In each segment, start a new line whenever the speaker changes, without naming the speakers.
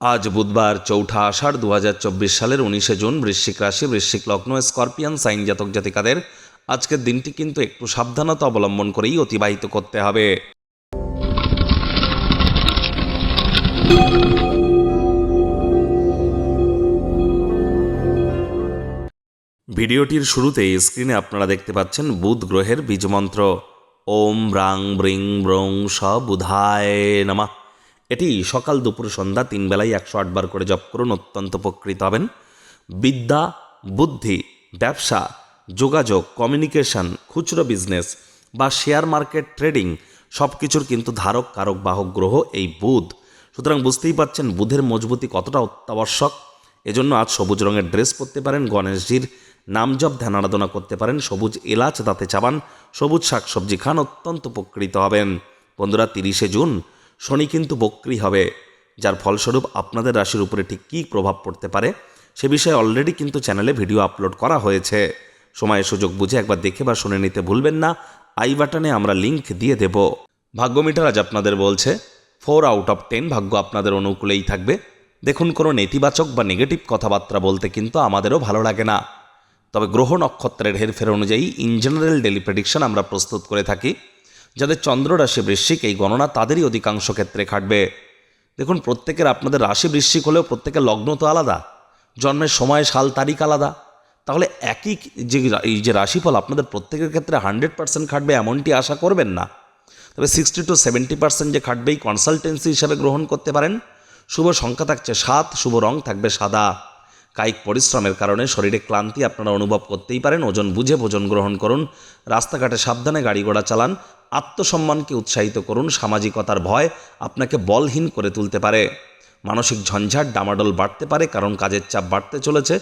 আজ বুধবার চৌঠা আষাঢ় দু হাজার চব্বিশ সালের উনিশে জুন বৃশ্চিক রাশি, বৃশ্চিক লগ্ন, স্করপিয়ান, সাইন জাতক জাতিকাদের আজকের দিনটি কিন্তু একটু সাবধানতা অবলম্বন করেই অতিবাহিত করতে হবে। ভিডিওটির শুরুতেই স্ক্রিনে আপনারা দেখতে পাচ্ছেন বুধ গ্রহের বীজমন্ত্র ওম, রাং, ব্রিং, ব্রং স বুধায় নমা। এটি সকাল দুপুর সন্ধ্যা তিন বেলায় একশো আটবার করে জপ করুন, অত্যন্ত উপকৃত হবেন। বিদ্যা, বুদ্ধি, ব্যবসা, যোগাযোগ, কমিউনিকেশন, খুচরো বিজনেস বা শেয়ার মার্কেট ট্রেডিং সব কিছুর কিন্তু ধারক, কারক, বাহক, গ্রহ এই বুধ। সুতরাং বুঝতেই পারছেন বুধের মজবুতি কতটা অত্যাবশ্যক। এজন্য আজ সবুজ রঙের ড্রেস পরতে পারেন, গণেশজির নাম জপ, ধ্যান আরাধনা করতে পারেন, সবুজ এলাচ দাঁতে চাবান, সবুজ শাকসবজি খান, অত্যন্ত উপকৃত হবেন। বন্ধুরা, তিরিশে জুন শনি কিন্তু বক্রি হবে, যার ফলস্বরূপ আপনাদের রাশির উপরে ঠিক কী প্রভাব পড়তে পারে সে বিষয়ে অলরেডি কিন্তু চ্যানেলে ভিডিও আপলোড করা হয়েছে। সময় সুযোগ বুঝে একবার দেখে বা শুনে নিতে ভুলবেন না, আই বাটনে আমরা লিংক দিয়ে দেব। ভাগ্য মিটার আজ আপনাদের বলছে ফোর আউট অফ টেন ভাগ্য আপনাদের অনুকূলেই থাকবে। দেখুন কোনো নেতিবাচক বা নেগেটিভ কথাবার্তা বলতে কিন্তু আমাদেরও ভালো লাগে না। তবে গ্রহ নক্ষত্রের হেরফের অনুযায়ী ইন জেনারেল ডেলি প্রেডিকশন আমরা প্রস্তুত করে থাকি। যাদের চন্দ্র রাশি বৃশ্চিক, এই গণনা তাদেরই অধিকাংশ ক্ষেত্রে খাটবে। দেখুন, প্রত্যেকের আপনাদের রাশি বৃশ্চিক হলেও প্রত্যেকের লগ্ন তো আলাদা। জন্মের সময়, সাল, তারিখ আলাদা। তাহলে একই যে এই যে রাশিফল আপনাদের প্রত্যেকের ক্ষেত্রে হান্ড্রেড পার্সেন্ট খাটবে এমনটি আশা করবেন না। তবে সিক্সটি টু সেভেন্টি পার্সেন্ট যে খাটবেই কনসালটেন্সি হিসাবে গ্রহণ করতে পারেন। শুভ সংখ্যা থাকছে সাত, শুভ রং থাকবে সাদা। কায়িক পরিশ্রমের কারণে শরীরে ক্লান্তি আপনারা অনুভব করতেই পারেন। ওজন বুঝে ভোজন গ্রহণ করুন। রাস্তাঘাটে সাবধানে গাড়ি ঘোড়া চালান। আত্মসম্মানকে উৎসাহিত করুন। সামাজিকতার ভয় আপনাকে বলহীন করে তুলতে পারে। মানসিক ঝঞ্ঝাট, ডামাডোল বাড়তে পারে, কারণ কাজের চাপ বাড়তে চলেছে।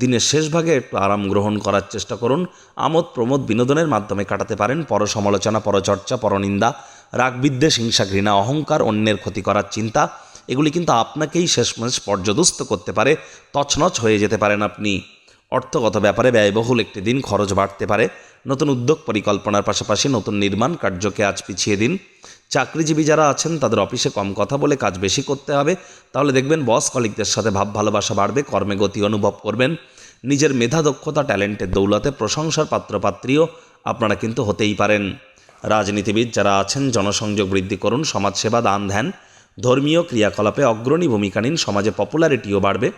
দিনের শেষ ভাগে একটু আরাম গ্রহণ করার চেষ্টা করুন। আমোদ, প্রমোদ বিনোদনের মাধ্যমে কাটাতে পারেন। পর সমালোচনা পরচর্চা, পরনিন্দা রাগ বিদ্বেষ হিংসা, ঘৃণা, অহংকার, অন্যের ক্ষতি করার চিন্তা এগুলি কিন্তু আপনাকেই শেষমেশ পর্যদস্ত করতে পারে, তছনছ হয়ে যেতে পারেন আপনি। অর্থগত ব্যাপারে ব্যয়বহুল একটি দিন খরচ বাড়তে পারে। নতুন উদ্যোগ পরিকল্পনার পাশাপাশি নতুন নির্মাণ কার্যকে আজ পিছিয়ে দিন। চাকরিজীবী যারা আছেন, তাদের অফিসে কম কথা বলে কাজ বেশি করতে হবে। তাহলে দেখবেন বস কলিকদের সাথে ভাব ভালোবাসা বাড়বে, কর্মে গতি অনুভব করবেন। নিজের মেধা, দক্ষতা, ট্যালেন্টের দৌলতে প্রশংসার পাত্রপাত্রীও আপনারা কিন্তু হতেই পারেন। রাজনীতিবিদ যারা আছেন, জনসংযোগ বৃদ্ধি করুন, সমাজসেবা, দান, ধ্যান ধর্মীয় ক্রিয়াকলাপে অগ্রণী ভূমিকা নিন সমাজে পপুলারিটিও বাড়বে।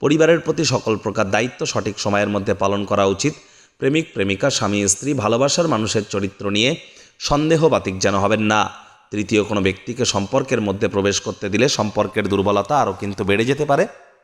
পরিবারের প্রতি সকল প্রকার দায়িত্ব সঠিক সময়ের মধ্যে পালন করা উচিত। প্রেমিক, প্রেমিকা, স্বামী, স্ত্রী ভালোবাসার মানুষের চরিত্র নিয়ে সন্দেহ বাতিক যেন হবেন না। তৃতীয় কোনো ব্যক্তিকে সম্পর্কের মধ্যে প্রবেশ করতে দিলে সম্পর্কের দুর্বলতা আরও কিন্তু বেড়ে যেতে পারে।